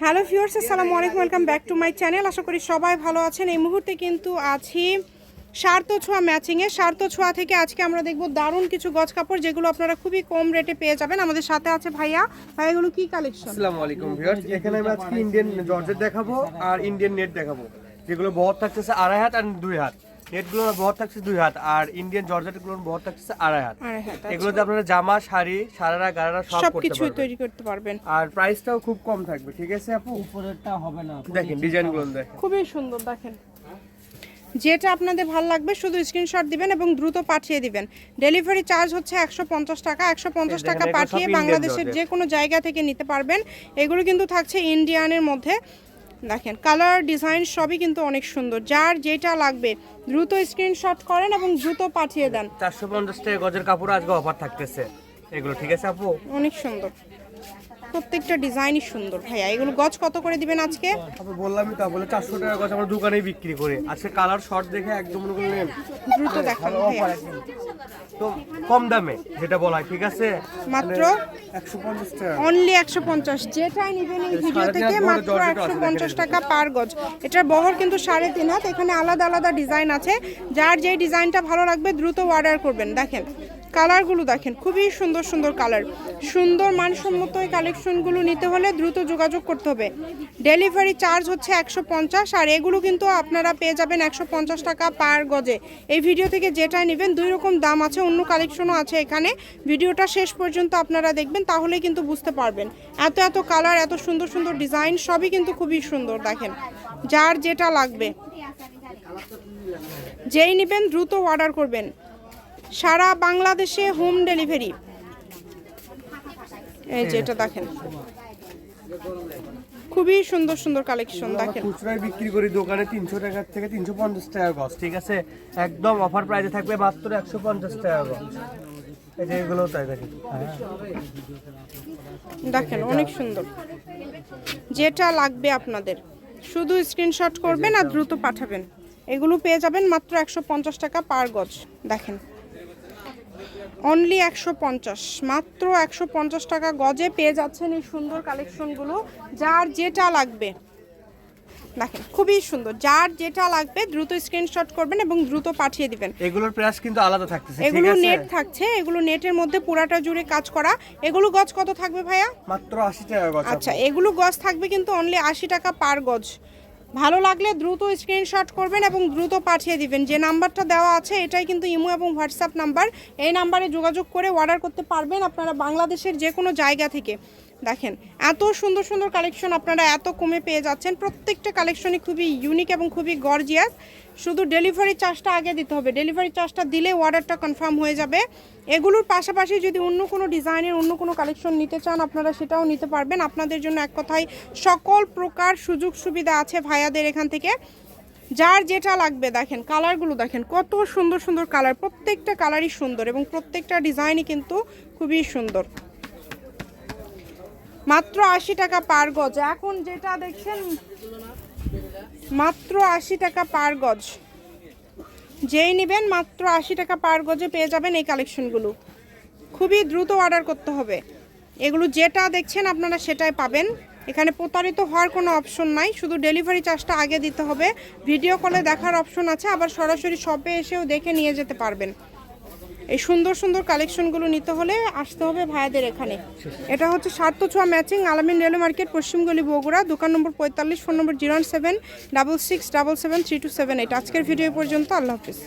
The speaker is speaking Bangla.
হ্যালো ভিউয়ার্স, আসসালামু আলাইকুম, welcome back to my channel. আশা করি সবাই ভালো আছেন। এই মুহূর্তে কিন্তু আছি সার্ত ছোঁয়া ম্যাচিংয়ে সার্ত ছোঁয়া থেকে আজকে আমরা দেখব দারুণ কিছু গজ কাপড়, যেগুলো আপনারা খুবই কম রেটে পেয়ে যাবেন। আমাদের সাথে আছে ভাইয়া। ভাইয়া, এগুলো কি কালেকশন আসসালামু আলাইকুম ভিউয়ার্স। এখানে আমি আজকে ইন্ডিয়ান জর্জেট দেখাবো আর ইন্ডিয়ান নেট দেখাবো। যেগুলো বহর থাকতেছে আড়াই হাত আর দুই হাত। নেটগুলো বহর থাকছে দুই হাত আর ইন্ডিয়ান বহর থাকতেছে আড়াই হাত। আচ্ছা। এগুলোতে আপনারা জামা শাড়ি সারারা গারারা সব তৈরি করতে পারবেন। আর প্রাইসটাও খুব কম থাকবে ঠিক আছে আপু? উপরেরটা হবে না দেখেন ডিজাইনগুলো দেখেন। খুবই সুন্দর দেখেন। যেটা আপনাদের ভালো লাগবে শুধু স্ক্রিনশট দিবেন এবং দ্রুত পাঠিয়ে দিবেন। ডেলিভারি চার্জ হচ্ছে একশো পঞ্চাশ টাকা একশো পঞ্চাশ টাকা পাঠিয়ে বাংলাদেশের। যে কোনো জায়গা থেকে নিতে পারবেন। এগুলো কিন্তু থাকছে ইন্ডিয়ানের মধ্যে। দেখেন কালার ডিজাইন সবই কিন্তু অনেক সুন্দর। যার যেটা লাগবে দ্রুত স্ক্রিনশট করেন এবং দ্রুত পাঠিয়ে দেন। চারশো পঞ্চাশ টাকা গজের কাপড় আজকে অফার থাকতেছে। এগুলো ঠিক আছে আপু? অনেক সুন্দর। প্রত্যেকটা ডিজাইনই সুন্দর ভাইয়া। এগুলো গজ কত করে দিবেন আজকে? বললামই তা বলে চারশো টাকা গজ আমরা দোকানেই বিক্রি করে। আজকে কালার শর্ট দেখে একদম মনে দ্রুত দেখান তো কম দামে যেটা বলা হয় ঠিক আছে? মাত্র? একশো পঞ্চাশ টাকা। অনলি একশো পঞ্চাশ। যেটাই নেবেন এই ভিডিও থেকে মাত্র জর্জেটও একশো আছে, পঞ্চাশ দেখেন টাকা পার গজ। এটার বহর কিন্তু সাড়ে তিন হাত এখানে আলাদা আলাদা ডিজাইন আছে। যার যে ডিজাইনটা ভালো লাগবে দ্রুত অর্ডার করবেন। দেখেন কালারগুলো দেখেন, খুবই সুন্দর সুন্দর কালার। সুন্দর মানসম্মত এই কালেকশনগুলো নিতে হলে দ্রুত যোগাযোগ করতে হবে। ডেলিভারি চার্জ হচ্ছে একশো পঞ্চাশ, আর এগুলো কিন্তু আপনারা পেয়ে যাবেন একশো পঞ্চাশ টাকা পার গজে। এই ভিডিও থেকে যেটাই নেবেন, দুই রকম দাম আছে, অন্য কালেকশনও আছে এখানে। ভিডিওটা শেষ পর্যন্ত আপনারা দেখবেন, তাহলেই কিন্তু বুঝতে পারবেন। এত এত কালার, এত সুন্দর সুন্দর ডিজাইন, সবই কিন্তু খুবই সুন্দর, দেখেন। যার যেটা লাগবে, যেই নেবেন, দ্রুত অর্ডার করবেন। সারা বাংলাদেশে হোম ডেলিভারি। এই যে এটা দেখেন। খুবই সুন্দর সুন্দর কালেকশন দেখেন। খুচরায় বিক্রি করি দোকানে তিনশো টাকা থেকে তিনশো পঞ্চাশ টাকা গজ ঠিক আছে? একদম অফার প্রাইসে থাকবে মাত্র একশো পঞ্চাশ টাকা গজ। এই যে এগুলো তাই দেখেন। দেখেন অনেক সুন্দর। যেটা লাগবে আপনাদের। শুধু স্ক্রিনশট করবেন আর দ্রুত পাঠাবেন। এগুলো পেয়ে যাবেন মাত্র একশো পঞ্চাশ টাকা পার গজ। দেখেন। অনলি একশো পঞ্চাশ মাত্র একশো পঞ্চাশ টাকা গজে পেয়ে যাচ্ছেন এই সুন্দর কালেকশনগুলো। যার যেটা লাগবে দেখেন খুবই সুন্দর। যার যেটা লাগবে দ্রুত স্ক্রিনশট করবেন এবং দ্রুত পাঠিয়ে দিবেন। এগুলোর প্রাইস কিন্তু আলাদা থাকতেছে এগুলো নেট থাকছে এগুলো নেটের মধ্যে পুরাটা জুড়ে কাজ করা। এগুলো গজ কত থাকবে ভাইয়া? মাত্র আশি টাকা গজ আচ্ছা এগুলো গজ থাকবে কিন্তু অনলি আশি টাকা পার গজ। ভালো লাগলে দ্রুত স্ক্রিনশট করবেন এবং দ্রুত পাঠিয়ে দিবেন। যে নাম্বারটা দেওয়া আছে, এটাই কিন্তু ইমো এবং হোয়াটসঅ্যাপ নাম্বার এই নাম্বারে যোগাযোগ করে অর্ডার করতে পারবেন আপনারা বাংলাদেশের যে কোনো জায়গা থেকে। দেখেন, এত সুন্দর সুন্দর কালেকশন আপনারা এত কমে পেয়ে যাচ্ছেন। প্রত্যেকটা কালেকশনই খুবই ইউনিক এবং খুবই গর্জিয়াস শুধু ডেলিভারি চার্জটা আগে দিতে হবে। ডেলিভারি চার্জটা দিলে অর্ডারটা কনফার্ম হয়ে যাবে। এগুলোর পাশাপাশি যদি অন্য কোনো ডিজাইনের অন্য কোনো কালেকশন নিতে চান, আপনারা সেটাও নিতে পারবেন। আপনাদের জন্য এক কথায় সকল প্রকার সুযোগ সুবিধা আছে ভাইয়াদের এখান থেকে। যার যেটা লাগবে, দেখেন কালারগুলো দেখেন, কত সুন্দর সুন্দর কালার প্রত্যেকটা কালারই সুন্দর এবং প্রত্যেকটা ডিজাইনই কিন্তু খুবই সুন্দর। মাত্র আশি টাকা পার গজ। এখন যেটা দেখছেন, মাত্র আশি টাকা পার গজ। যেই নেবেন, মাত্র আশি টাকা পার গজে পেয়ে যাবেন এই কালেকশনগুলো। খুবই দ্রুত অর্ডার করতে হবে। এগুলো যেটা দেখছেন, আপনারা সেটাই পাবেন। এখানে প্রতারিত হওয়ার কোনো অপশন নাই, শুধু ডেলিভারি চার্জটা আগে দিতে হবে। ভিডিও কলে দেখার অপশন আছে, আবার সরাসরি শপে এসেও দেখে নিয়ে যেতে পারবেন। এই সুন্দর সুন্দর কালেকশনগুলো নিতে হলে আসতে হবে ভাইয়াদের এখানে। এটা হচ্ছে সার্থ ছোঁয়া ম্যাচিং আলামিন রেলওয়ে মার্কেট পশ্চিমগলি বগুড়া, দোকান নম্বর পঁয়তাল্লিশ, phone number zero seven, double six, double seven, three two seven. Eight আজকের ভিডিও পর্যন্ত, আল্লাহ হাফিজ।